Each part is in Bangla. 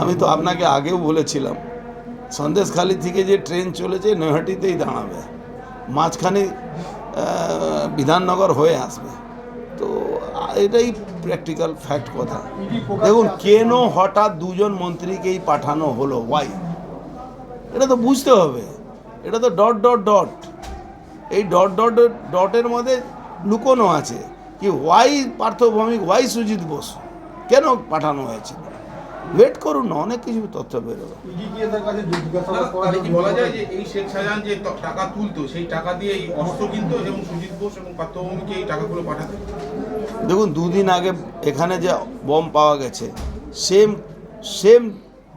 আমি তো আপনাকে আগেও বলেছিলাম সন্দেশখালি থেকে যে ট্রেন চলেছে নৈহাটিতেই দাঁড়াবে মাঝখানে বিধাননগর হয়ে আসবে। তো এটাই প্র্যাকটিক্যাল ফ্যাক্ট কথা। দেখুন কেন হঠাৎ দুজন মন্ত্রীকেই পাঠানো হলো? ওয়াই এটা তো বুঝতে হবে। এটা তো ডট ডট ডট এই ডট ডট ডটের মধ্যে লুকোনো আছে। কি ওয়াই পার্থভৌমিক ওয়াই সুজিত বোস? কেন পাঠানো হয়েছিল? ওয়েট করুন না অনেক কিছু তথ্য বেরোবে বলা যায় যে এই শেখ শাহজাহান যে টাকা তুলতো সেই টাকা দিয়ে এই অস্ত্র কিনতো এবং সুজিত বোস এবং পার্থভূমিকে এই টাকাগুলো পাঠাতো। দেখুন দুদিন আগে এখানে যে বম পাওয়া গেছে সেম সেম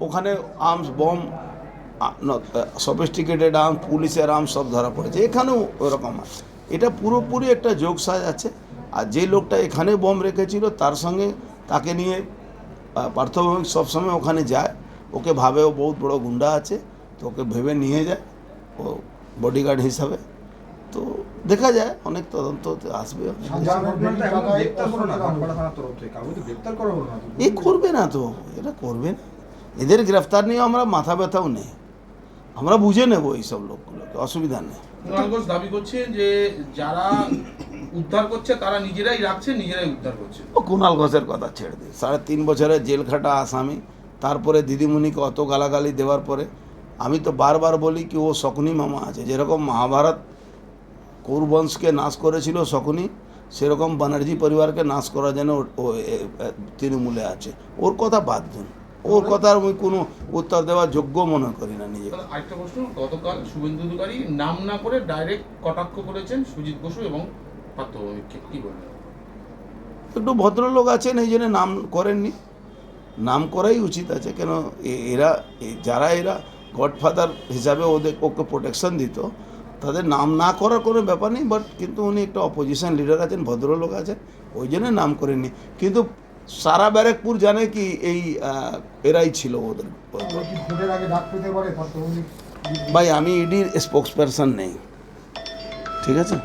ওখানে আর্মস বম সফিস্টিকেটেড আর্মস পুলিশের আর্মস সব ধরা পড়েছে। এখানেও ওরকম আছে। এটা পুরোপুরি একটা যোগসাজ আছে। আর যে লোকটা এখানে বোম রেখেছিল, তার সঙ্গে তাকে নিয়ে পার্থভৌমিক সবসময় ওখানে যায়। ওকে ভাবে ও বহুত বড় গুন্ডা আছে, তো ওকে ভেবে নিয়ে যায়, ও বডিগার্ড হিসাবে। তো দেখা যায়, অনেক তদন্ত আসবে। এ করবে না তো এটা করবে না। এদের গ্রেফতার নিয়ে আমরা মাথা ব্যথাও নেই। আমরা বুঝে নেব এইসব লোকগুলোকে, অসুবিধা নেই। কুণাল দাবি করছে যে যারা উদ্ধার করছে, তারা নিজেরাই রাখছে, নিজেরাই উদ্ধার করছে। ও কুণাল ঘোষের কথা ছেড়ে দিই সাড়ে তিন বছরের জেল খাটা আসামি। তারপরে দিদিমণিকে অত গালাগালি দেওয়ার পরে আমি তো বারবার বলি কি, ও শকুনি মামা আছে। যেরকম মহাভারত কৌরবংশকে নাশ করেছিল শকুনি, সেরকম ব্যানার্জি পরিবারকে নাশ করার জন্য ও- তৃণমূলে আছে। ওর কথা বাদ দিন। ওর কথার আমি কোনো উত্তর দেওয়ার যোগ্য মনে করি না তাহলে আরেকটা প্রশ্ন গতকাল শুভেন্দু অধিকারী নাম না করে ডাইরেক্ট কটাক্ষ করেছেন সুজিত বসু এবং কি বলবেন? একটু ভদ্রলোক আছেন এই জন্য নাম করেননি। নাম করাই উচিত আছে কেন এরা যারা এরা গডফাদার হিসাবে ওদের ওকে প্রোটেকশন দিত তাদের নাম না করার কোনো ব্যাপার নেই বাট কিন্তু উনি একটা অপোজিশন লিডার আছেন ভদ্রলোক আছেন ওই জন্য নাম করেননি। কিন্তু সারা ব্যারাকপুর জানে কি এই এরাই ছিল ওদের। ভাই আমি ইডির স্পোক্স পারসন নেই। ঠিক আছে?